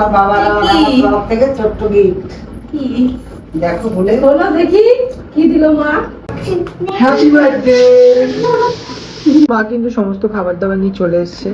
তোমার বাবার আর আমার থেকে ছোট্ট গিফট কি? দেখো বলে বলো দেখি কি দিল মা? হ্যাপি বার্থডে মা কিন্তু সমস্ত খাবার দাবার নিয়ে চলে এসেছে।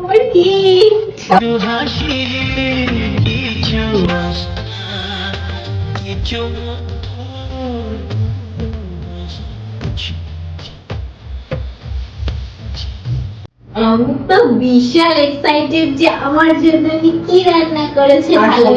ওর কি? আমি তো বিশাল এক্সাইটেড যে আমার জন্য আমি কি রান্না করেছে ভালো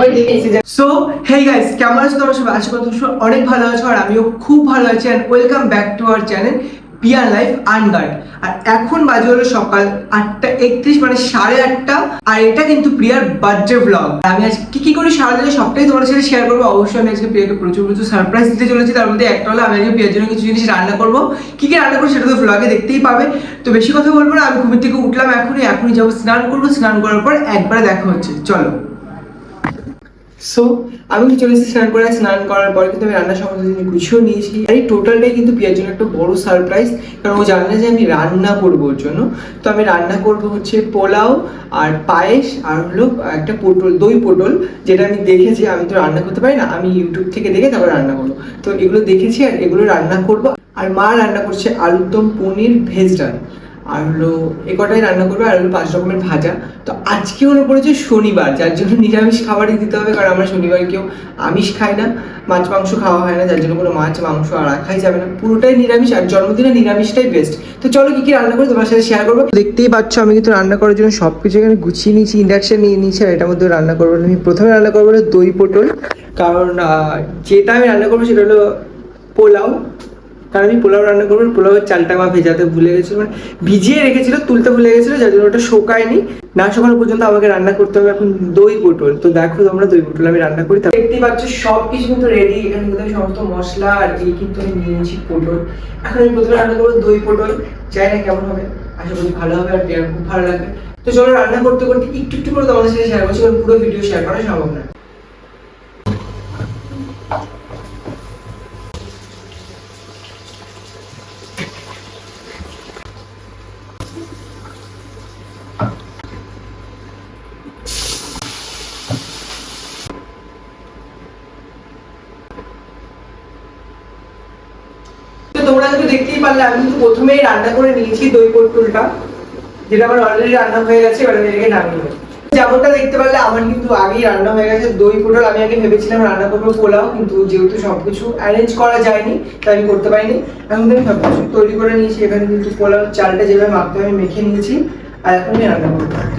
সো হেই গাইস কেমন আছো তোমরা সবাই? আশা করি অনেক ভালো আছো আর আমিও খুব ভালো আছি and welcome back to our channel pier life unguard. আর এখন বাজে হলো সকাল আটটা একত্রিশ মানে সাড়ে আটটা। আর এটা কিন্তু প্রিয়ার বার্থডে ব্লগ আমি আজ কি কি করি সারাদিনে সবটাই তোমার সাথে শেয়ার করব। অবশ্যই আমি আজকে প্রিয়াকে প্রচুর প্রচুর সারপ্রাইজ দিতে চলেছি। তার মধ্যে একটা হলো আমি আজকে প্রিয়ার জন্য কিছু জিনিস রান্না করব। কি কি রান্না করব সেটা তো ব্লগে দেখতেই পাবে। তো বেশি কথা বলব না, আমি ঘুমের থেকে উঠলাম এখনই এখনই যাব স্নান করব। স্নান করার পর একবারে দেখা হচ্ছে। চলো। সো আমি চলে এসেছি স্নান করে স্নান করার পরে কিন্তু আমি রান্নার সমস্ত জিনিস গুছিয়েও নিয়েছি। আর এই টোটালটাই কিন্তু পিয়ার জন্য একটা বড় সারপ্রাইজ কারণ ও জানে যে আমি রান্না করব ওর জন্য। তো আমি রান্না করব হচ্ছে পোলাও আর পায়েস আর হলো একটা পটল, দই পটল, যেটা আমি দেখেছি আমি তো রান্না করতে পারি না, আমি ইউটিউব থেকে দেখে তারপর রান্না করব। তো এগুলো দেখেছি আর এগুলো রান্না করব। আর মা রান্না করছে আলুর দম পনির ভেজ ডাল। আর হলো এ কটাই রান্না করবে আর হলো পাঁচ রকমের ভাজা। তো আজকে হলো পড়েছে শনিবার যার জন্য নিরামিষ খাবারই দিতে হবে কারণ আমরা শনিবার কেউ আমিষ খাই না মাছ মাংস খাওয়া হয় না যার জন্য কোনো মাছ মাংস আর রাখাই যাবে না। পুরোটাই নিরামিষ আর জন্মদিনে নিরামিষটাই বেস্ট তো চলো কি কি রান্না করে তোমার সাথে শেয়ার করব? দেখতেই পাচ্ছ আমি কিন্তু রান্না করার জন্য সব কিছু এখানে গুছিয়ে নিয়েছি ইন্ডাকশন নিয়ে নিয়েছি আর এটার মধ্যে রান্না করব আমি প্রথমে রান্না করব হলো দই পটল। কারণ যেটা আমি রান্না করব সেটা হলো পোলাও কারণ আমি পোলাও রান্না করব, পোলাওয়ের চালটা মা ভেজাতে ভুলে গেছিল মানে ভিজিয়ে রেখেছিল, তুলতে ভুলে গেছিল, যার জন্য ওটা শোকায়নি। না শোকানো পর্যন্ত আমাকে রান্না করতে হবে, এখন দই পটল। তো দেখো তোমরা দই পটল আমি রান্না করি দেখতেই পাচ্ছ সব কিছু কিন্তু রেডি এখানে কিন্তু সমস্ত মশলা আর এই কিন্তু আমি নিয়েছি পটল। এখন আমি প্রথমে রান্না করব দই পটল। চাই না কেমন হবে, আশা করি ভালো হবে আর খুব ভালো লাগবে। তো চলো রান্না করতে করতে একটু একটু করে তোমাদের সাথে শেয়ার করছি পুরো ভিডিও শেয়ার করা সম্ভব না তো তোমরা কিন্তু দেখতেই পারলে আমি কিন্তু প্রথমেই রান্না করে নিয়েছি দই পটুলটা যেটা আমার অলরেডি রান্না হয়ে গেছে, এবার আমি এটাকে নামিয়ে নেব। যেমনটা দেখতে পারলে আমার কিন্তু আগেই রান্না হয়ে গেছে দই পটল আমি আগে ভেবেছিলাম রান্না করব পোলাও, কিন্তু যেহেতু সবকিছু অ্যারেঞ্জ করা যায়নি, তাই আমি করতে পারিনি। এখন আমি সবকিছু তৈরি করে নিয়েছি, এখানে কিন্তু পোলাও চালটা যেভাবে মাখতে আমি মেখে নিয়েছি, আর এখন আমি রান্না করব।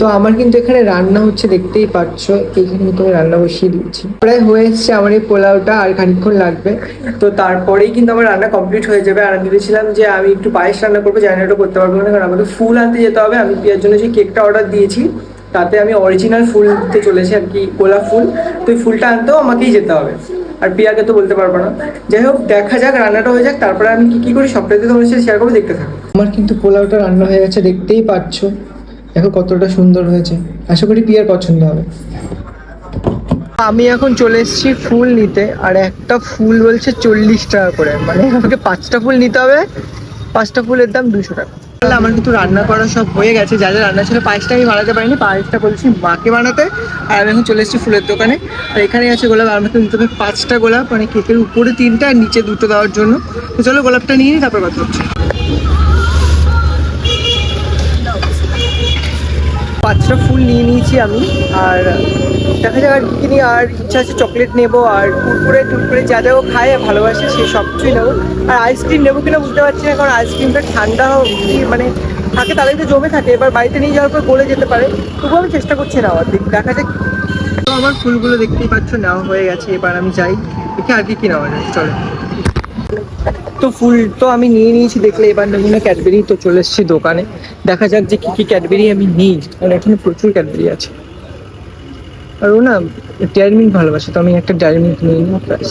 তো আমার কিন্তু এখানে রান্না হচ্ছে, দেখতেই পাচ্ছ এইখানে কিন্তু আমি রান্না বসিয়ে দিচ্ছি প্রায় হয়ে এসছে আমার এই পোলাওটা, আর খানিকক্ষণ লাগবে। তো তারপরেই কিন্তু আমার রান্না কমপ্লিট হয়ে যাবে। আর আমি ভেবেছিলাম যে আমি একটু পায়েস রান্না করব, জানি ওটা করতে পারব না কারণ আমাকে ফুল আনতে যেতে হবে। আমি পিয়ার জন্য যে কেকটা অর্ডার দিয়েছি। তাতে আমি অরিজিনাল ফুল দিতে চলেছি আর কি, গোলাপ ফুল। তো ওই ফুলটা আনতেও আমাকেই যেতে হবে। আর পিয়াকে তো বলতে পারব না। যাই হোক, দেখা যাক, রান্নাটা হয়ে যাক। তারপরে আমি কি কি করি, সবটাই তো তোমার সাথে শেয়ার করব, দেখতে থাকো। আমার কিন্তু পোলাওটা রান্না হয়ে গেছে, দেখতেই পাচ্ছ। দেখো কতটা সুন্দর হয়েছে। আশা করি পিয়ার পছন্দ হবে। আমি এখন চলে এসেছি ফুল নিতে, আর একটা ফুল বলছে চল্লিশ টাকা করে। মানে আমাকে পাঁচটা ফুল নিতে হবে, পাঁচটা ফুলের দাম দুশো টাকা। আমার কিন্তু রান্না করা সব হয়ে গেছে, যা যা রান্না ছিল পায়েসটা আমি বানাতে পারিনি, পায়েসটা বলছি মাকে বানাতে, আর আমি এখন চলে এসেছি ফুলের দোকানে। আর এখানে আছে গোলাপ, আর আমাকে নিতে হবে পাঁচটা গোলাপ মানে কেকের উপরে তিনটা, আর নিচে দুটো দেওয়ার জন্য। তো চলো গোলাপটা নিয়ে নিই, তারপর কথা হচ্ছে। পাঁচটা ফুল নিয়ে নিয়েছি আমি। আর দেখা যাক আর কি নিই আর ইচ্ছা আছে চকলেট নেব, আর কুরকুরে টুরকুরে যা যা ও খায় ভালোবাসে সে সব কিছুই নেব। আর আইসক্রিম নেব কিনা বুঝতে পারছি না, কারণ আইসক্রিমটা ঠান্ডা মানে থাকে তাদের তো জমে থাকে, এবার বাড়িতে নিয়ে যাওয়ার পর গলে যেতে পারে। তবুও আমি চেষ্টা করছি নেওয়ার দিক, দেখা যাক। তো আমার ফুলগুলো দেখতেই পাচ্ছ, নেওয়া হয়ে গেছে, এবার আমি যাই, দেখি আর কি কি নেওয়া যায়, চলো। তো ফুল তো আমি নিয়ে নিয়েছি, দেখলে এবার নেব না ক্যাডবেরি তো চলে এসেছি দোকানে। দেখা যাক যে কি কি ক্যাডবেরি আমি নিই কারণ এখানে প্রচুর ক্যাডবেরি আছে। আর ও না, ডেয়ারি মিল্ক ভালোবাসে, তো আমি একটা ডেয়ারি মিল্ক নিয়ে নিই, ব্যাস।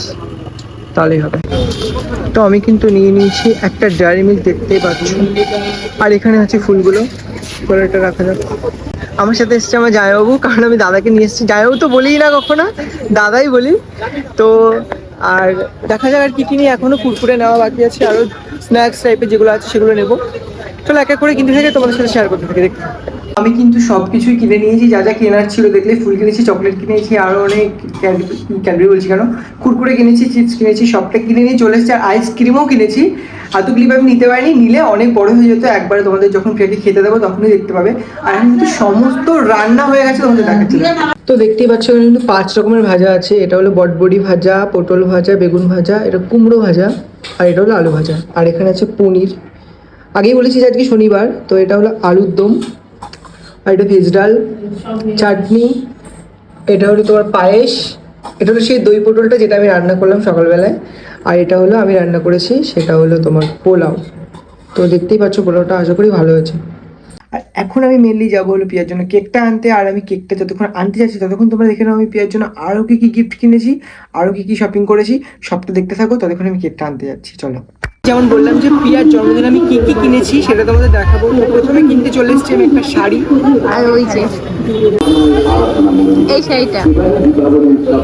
তাহলেই হবে। তো আমি কিন্তু নিয়ে নিয়েছি একটা ডেয়ারি মিল্ক, দেখতেই পাচ্ছ। আর এখানে আছে ফুলগুলো এটা রাখা যাক। আমার সাথে এসছে আমার জামাইবাবু, কারণ আমি দাদাকে নিয়ে এসেছি। জামাইবাবু তো বলিই না কখনো, দাদাই বলি। তো আর দেখা যাক আর কি কিনি এখনও কুরকুরে নেওয়া বাকি আছে আরও স্ন্যাক্স টাইপের যেগুলো আছে সেগুলো নেব। চলো এক এক করে কিনতে থাকে তোমাদের সাথে শেয়ার করতে থাকে, দেখতে আমি কিন্তু সব কিছুই কিনে নিয়েছি, যা যা কেনার ছিল দেখলে ফুল কিনেছি, চকলেট কিনেছি আরও অনেক ক্যান্ডি বলছি কেন? কুরকুরে কিনেছি, চিপস কিনেছি, সবটা কিনে নিয়ে চলে এসেছি, আর আইসক্রিমও কিনেছি। এত ক্লিপ আমি নিতে পারিনি, নিলে অনেক বড় হয়ে যেত, একবারে তোমাদের যখন প্রিয়াকে খেতে দেবো তখনই দেখতে পাবে। আর এখন কিন্তু সমস্ত রান্না হয়ে গেছে তোমাদের দেখাচ্ছি। তো দেখতেই পাচ্ছ, এখানে কিন্তু পাঁচ রকমের ভাজা আছে, এটা হলো বটবড়ি ভাজা, পটল ভাজা, বেগুন ভাজা, এটা কুমড়ো ভাজা, আর এটা হলো আলু ভাজা। আর এখানে আছে পনির। আগেই বলেছি যে আজকে শনিবার, তো এটা হলো আলুর দম। আর এটা ভেজ ডাল, চাটনি, এটা হলো তোমার পায়েস, এটা হলো সেই দই পটলটা যেটা আমি রান্না করলাম সকালবেলায়, আর এটা হলো আমি রান্না করেছি, সেটা হলো তোমার পোলাও। তো দেখতেই পাচ্ছ পোলাওটা আশা করি ভালো হয়েছে। আর এখন আমি মেনলি যাব হলো পিয়ার জন্য কেকটা আনতে, আর আমি কেকটা যতক্ষণ আনতে যাচ্ছি ততক্ষণ তোমরা দেখে নাও আমি পিয়ার জন্য আরও কী কী গিফট কিনেছি আরও কী কী শপিং করেছি, সবটা দেখতে থাকো, ততক্ষণ আমি কেকটা আনতে যাচ্ছি, চলো। যেমন বললাম যে প্রিয়ার জন্মদিন আমি কি কি কিনেছি সেটা তোমাদের দেখাবো। তো প্রথমে কিনতে চলে এসেছি আমি একটা শাড়ি। আর ওই যে এই শাড়িটা।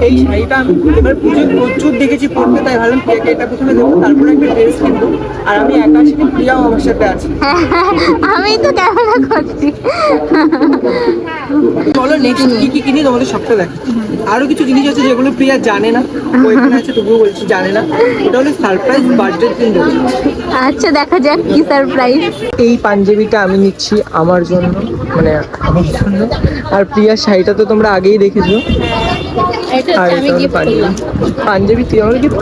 এই শাড়িটা আমি এবার পুজো প্রচুর দেখেছি পড়তে তাই ভাবলাম প্রিয়াকে এটা প্রথমে দেবো তারপরে একটা ড্রেস কিনবো। আর আমি একা সেটা প্রিয়াও আমার সাথে আছে। আমি তো ক্যামেরা করছি। চলো নেক্সট কি কি কিনি তোমাদের সবটা দেখো। আরও কিছু জিনিস আছে যেগুলো প্রিয়া জানে না ওইখানে আছে তবুও বলছি জানে না। এটা হলো সারপ্রাইজ বার্থডে দিন দেবো আচ্ছা দেখা যাক কি সারপ্রাইজ এই পাঞ্জাবিটা আমি নিচ্ছি আমার জন্য মানে আমার জন্য। আর প্রিয়ার শাড়িটা তো তোমরা আগেই দেখেছ। আর পাঞ্জাবি। পাঞ্জাবি তুই আমার গিফট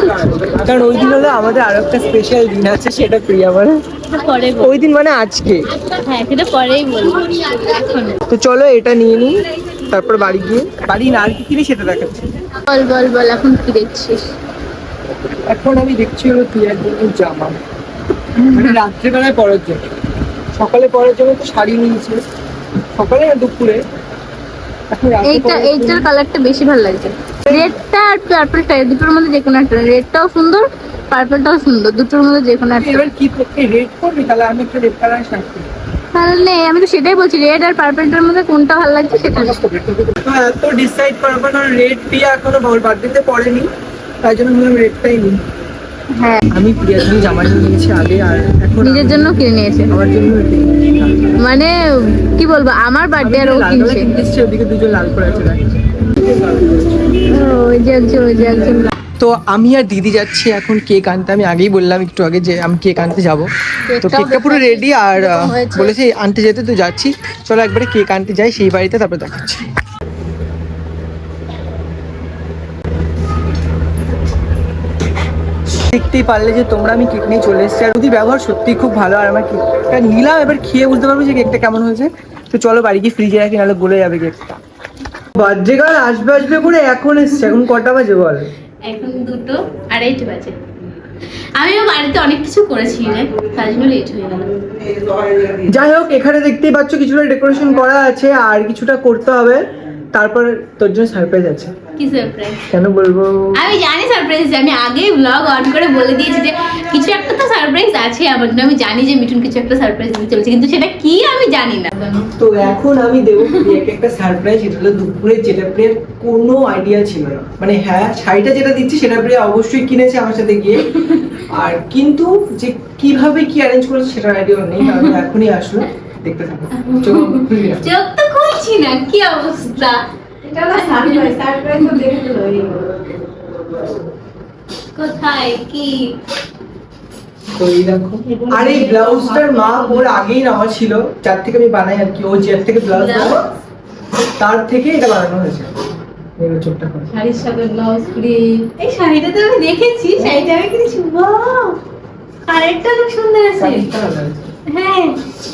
কারণ ওই দিন হলো আমাদের আরও একটা স্পেশাল দিন আছে সেটা প্রিয়া মানে ওই দিন মানে আজকে। হ্যাঁ সেটা পরেই বলব। তো চলো এটা নিয়ে নিই তারপর বাড়ি গিয়ে। বাড়ি না আর কি কিনি সেটা দেখাচ্ছি। বল বল বল এখন কি দেখছিস? এখন আমি দেখছি হলো প্রিয়ার জন্য জামা। মানে রাত্রেবেলায় পরার জন্য। সকালে পরার জন্য তো শাড়ি নিয়েছি। সকালে না দুপুরে। এইটা এইটার কালারটা বেশি ভালো লাগছে। রেডটা আর পার্পলটা দুটোর মধ্যে যে কোনো একটা। রেডটাও সুন্দর পার্পলটাও সুন্দর। দুটোর মধ্যে যে কোনো একটা। এবার কি রেড করবি? তাহলে আমি একটা রেড কালার শার্ট কিনি তাহলে আমি তো সেটাই বলছি রেড আর পার্পলটার মধ্যে কোনটা ভালো লাগছে সেটা নে। তো ডিসাইড করার কারণ রেড প্রিয়া এখনও বার্থডেতে পড়েনি। তাই জন্য ভাবলাম রেডটাই নিই। হ্যাঁ। আমি প্রিয়ার জন্য জামা নিয়েছি আগে আর এখন নিজের জন্য কিনে নিয়েছে। আমার জন্য মানে কি বলব আমার বার্থডে আর ও কিনছে। ওদিকে দুজন লাল করে আছে ওই যে একজন ওই যে একজন। তো আমি আর দিদি যাচ্ছি এখন কেক আনতে। আমি আগেই বললাম একটু আগে যে আমি কেক আনতে যাব। তো কেকটা পুরো রেডি আর। বলেছে আনতে যেতে তো যাচ্ছি। চলো একবারে কেক আনতে যাই সেই বাড়িতে তারপর দেখাচ্ছি। দেখতেই পারলে যে তোমরা আমি কেক নিয়ে চলে এসেছি। আর ওদের ব্যবহার সত্যিই খুব ভালো। আর আমার কেকটা নিলাম এবার খেয়ে বুঝতে পারব যে কেকটা কেমন হয়েছে। তো চলো বাড়ি গিয়ে ফ্রিজে রাখি নাহলে গলে যাবে কেকটা বার্থডে গার্ল আসবে আসবে করে এখন এসছে। এখন কটা বাজে বল? এখন দুটো আড়াইটে বাজে। আমিও বাড়িতে অনেক কিছু করেছি রে তার জন্য লেট হয়ে গেল যাই হোক এখানে দেখতেই পাচ্ছ কিছুটা ডেকোরেশন করা আছে আর কিছুটা করতে হবে। তারপর তোর জন্য সারপ্রাইজ আছে। কি সারপ্রাইজ কেন বলব? আমি জানি সারপ্রাইজ আমি আগেই ব্লগ অন করে বলে দিয়েছি যে কিছু একটা তো সারপ্রাইজ আছে আমার জন্য। আমি জানি যে মিঠুন কিছু একটা সারপ্রাইজ দিতে চলেছে কিন্তু সেটা কি আমি জানি না। তো এখন আমি দেবো প্রিয়াকে একটা সারপ্রাইজ হলো দুপুরে যেটা প্রিয়ার কোনো আইডিয়া ছিল না। মানে হ্যাঁ শাড়িটা যেটা দিচ্ছি সেটা প্রিয়া অবশ্যই কিনেছে আমার সাথে গিয়ে। আর কিন্তু যে কীভাবে কি অ্যারেঞ্জ করেছে সেটার আইডিয়া নেই কারণ এখনই আসলো। দেখতে থাকো। চোখ তো খুলছি না কি অবস্থা? কোথায় কি? তো এই দেখো। আর এই ব্লাউজটার মাপ ওর আগেই নেওয়া ছিল। যার থেকে আমি বানাই আর কি ও যার থেকে ব্লাউজ তার থেকে এটা বানানো হয়েছে। শাড়ির সাথে ব্লাউজ প্রিন্ট এই শাড়িটা তো আমি দেখেছি শাড়িটা আমি কিনেছি। ওয়াও কালারটা খুব সুন্দর আছে। হ্যাঁ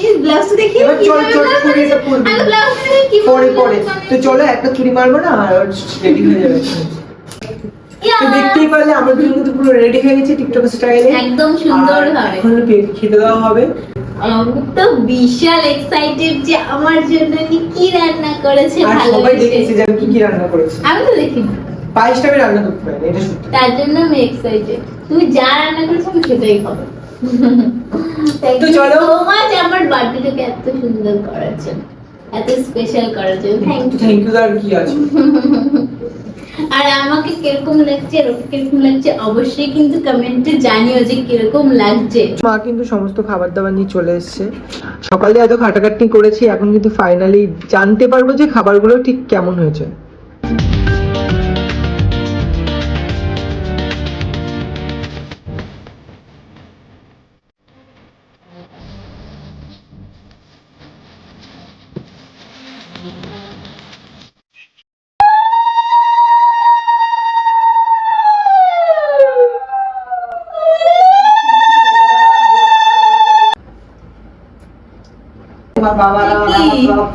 এই ব্লাউজটা দেখি এবার চল চল করে এটা পরবি। আমি ব্লাউজটা দেখি। কি পরে পরে। তো চলো একটা চুড়ি মারবো না আর রেডি হয়ে যাবে। তো দেখতেই পারলে আমার দুজন কিন্তু পুরো রেডি হয়ে গেছে টিকটক স্টাইলে একদম সুন্দর হবে। এখন পেট খেতে দেওয়া হবে। আমি তো বিশাল এক্সাইটেড যে আমার জন্য কি রান্না করেছে ভালো সবাই দেখেছে যে আমি কি কি রান্না করেছি। আমি তো দেখিনি। পায়েসটা আমি রান্না করতে পারি এটা সত্যি। তার জন্য আমি এক্সাইটেড তুমি যা রান্না করেছ আমি সেটাই খাব। তো চলো। সো মাচ আমার বার্থডেটাকে এত সুন্দর করার জন্য এত স্পেশাল করার জন্য থ্যাংক ইউ থ্যাংক ইউ আর কি আছে? আর আমাকে কীরকম লাগছে আর কীরকম লাগছে অবশ্যই কিন্তু কমেন্টে জানিও যে কীরকম লাগছে। মা কিন্তু সমস্ত খাবার দাবার নিয়ে চলে এসেছে। সকালে এত খাটাখাটনি করেছি এখন কিন্তু ফাইনালি জানতে পারব যে খাবারগুলো ঠিক কেমন হয়েছে। তোমার বাবার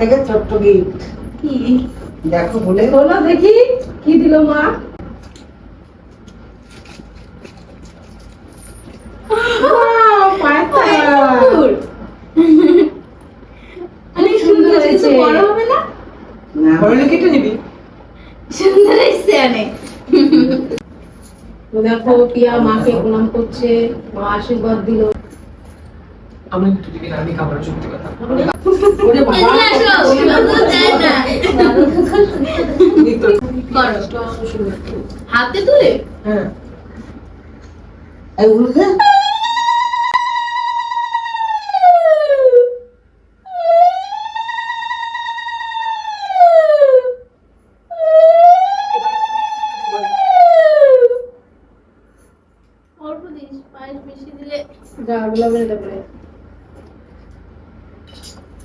থেকে ছোট্ট গিফট। কি? দেখো ভুলে বলো দেখি কি দিল মা। অনেক সুন্দর। হয়েছে। হয়েছে। বড় হবে না? না, বড় কেটে নিবি। সুন্দর হয়েছে অনেক। দেখো পিয়া মাকে প্রণাম করছে মা আশীর্বাদ দিল। আমি দুদিকে আমি খাবার সত্যি কথা ওরে বাবা, এদিকে আসো, সুন্দর যায় না। এই তো। করো। হাতে তুলে হ্যাঁ অল্প দিস পায়েস বেশি দিলে গা গুলো।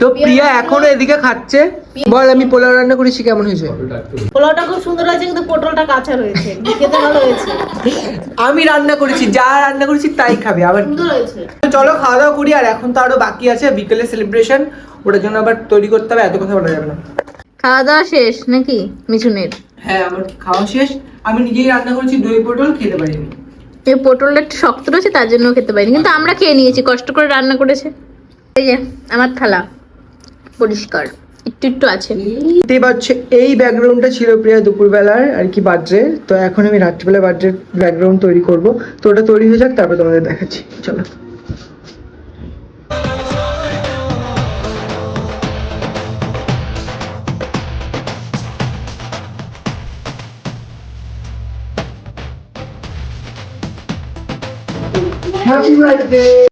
তো প্রিয়া এখনও এদিকে খাচ্ছে। বল আমি পোলাও রান্না করেছি কেমন হয়েছে? পোলাওটা খুব সুন্দর হয়েছে কিন্তু পটলটা কাঁচা রয়েছে। খেতে ভালো হয়েছে। আমি রান্না করেছি যা রান্না করেছি তাই খাবে আবার সুন্দর হয়েছে। তো চলো খাওয়া দাওয়া করি আর এখন তো আরও বাকি আছে বিকেলে সেলিব্রেশন ওটার জন্য আবার তৈরি করতে হবে এত কথা বলা যাবে না। খাওয়া দাওয়া শেষ নাকি মিঠুনের? হ্যাঁ আমার খাওয়া শেষ আমি নিজেই রান্না করেছি দই পটল খেতে পারিনি। এই পটলটা একটু শক্ত রয়েছে, তার জন্য খেতে পারিনি। কিন্তু আমরা খেয়ে নিয়েছি, কষ্ট করে রান্না করেছে। এই যে, আমার থালা। পরিষ্কার। একটু একটু আছে। এই ব্যাকগ্রাউন্ডটা ছিল প্রিয়া দুপুরবেলার আর কি বার্থডে। তো এখন আমি রাত্রিবেলা বার্থডে ব্যাকগ্রাউন্ড তৈরি করব। তো ওটা তৈরি হয়ে যাক, তারপর তোমাদের দেখাচ্ছি। চলো। Birthday!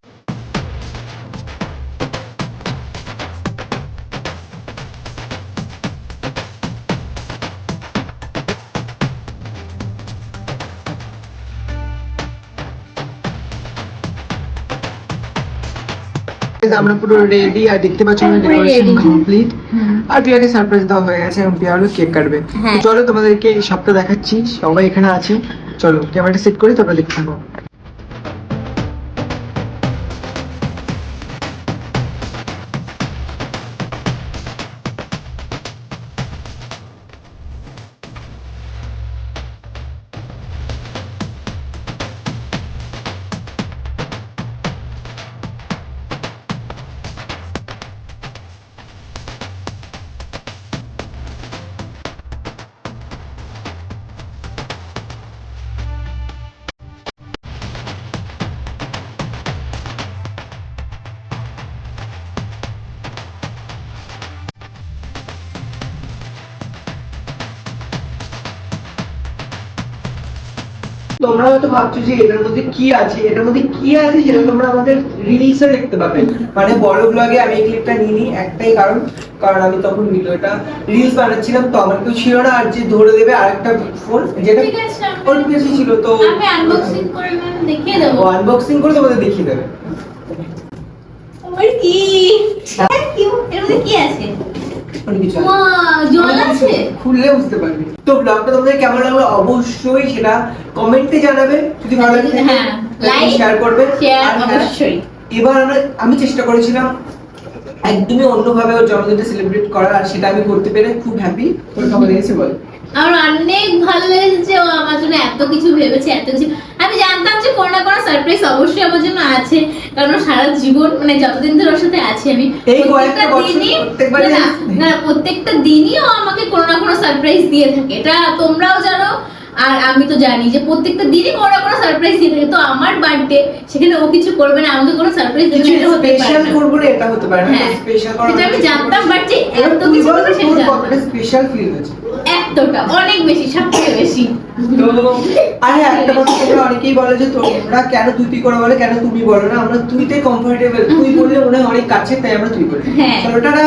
Guys, আমরা পুরো রেডি আর দেখতে পাচ্ছি আমাদের ডেকোরেশন কমপ্লিট আর প্রিয়াকে সারপ্রাইজ দেওয়া হয়ে গেছে এবং প্রিয়া হলো কেক কাটবে। হ্যাঁ। চলো তোমাদেরকে সবটা দেখাচ্ছি সবাই এখানে আছে। চলো ক্যামেরাটা সেট করি তোমরা দেখতে থাকো। তোমরা হয়তো ভাবছ যে এটার মধ্যে কি আছে? এটার মধ্যে কি আছে সেটা তোমরা আমাদের রিলিজে দেখতে পাবে? মানে বড় ব্লগে আমি এই ক্লিপটা নিয়ে নিই একটাই কারণ কারণ আমি তখন ভিডিওটা রিলস বানাচ্ছিলাম তো আমার কেউ ছিল না আর যে ধরে দেবে আরেকটা ফোন যেটা ওর কাছে ছিল তো আমি আনবক্সিং করে ম্যাম দেখিয়ে দেবো। আনবক্সিং করে তোমাদের দেখিয়ে দেবে। আমার কি? থ্যাংক ইউ এর মধ্যে কি আছে? অনেক কিছু আছে। খুললে বুঝতে পারবে। তো ব্লগটা তোমাদের কেমন লাগল? অবশ্যই সেটা কমেন্টে জানাবে। যদি ভালো লাগে হ্যাঁ, শেয়ার করবে। হ্যাঁ, অবশ্যই। এবার আমরা আমি চেষ্টা করেছিলাম একদমই অন্যভাবে ওর জন্মদিনটা সেলিব্রেট করার আর সেটা আমি করতে পেরে খুব হ্যাপি তোর কেমন লেগেছে বল। আমার অনেক ভালো লেগেছে যে ও আমার জন্য এত কিছু ভেবেছে এত কিছু। আমি জানতাম যে কোনো না কোনো সারপ্রাইজ অবশ্যই আমার জন্য আছে কারণ সারা জীবন মানে যতদিন ধরে ওর সাথে আছি আমি প্রত্যেকটা দিনই না, না? না, প্রত্যেকটা দিনই ও আমাকে কোনো না কোনো সারপ্রাইজ দিয়ে থাকে। এটা তোমরাও জানো আর আমি তো জানি যে প্রত্যেকটা দিনই কোনো না কোনো সারপ্রাইজ দিয়ে থাকে। তো আমার বার্থডে সেখানে ও কিছু করবে না আমাকে কোনো সারপ্রাইজ দেবে কিছু না, হতে পারে না। করব না এটা হতে পারে না হ্যাঁ, স্পেশাল সেটা আমি জানতাম, but যে এত কিছু সেটা স্পেশাল ফিল হয়েছে। এতটা অনেক বেশি সব থেকে বেশি। তো আর একটা কথা তোমরা অনেকেই বলে যে তোমরা কেন তুই করে বলে কেন তুমি বলো না? আমরা তুইতে কমফোর্টেবল তুই বললে মনে হয় অনেক কাছে তাই আমরা তুই বলি। চলো টাটা!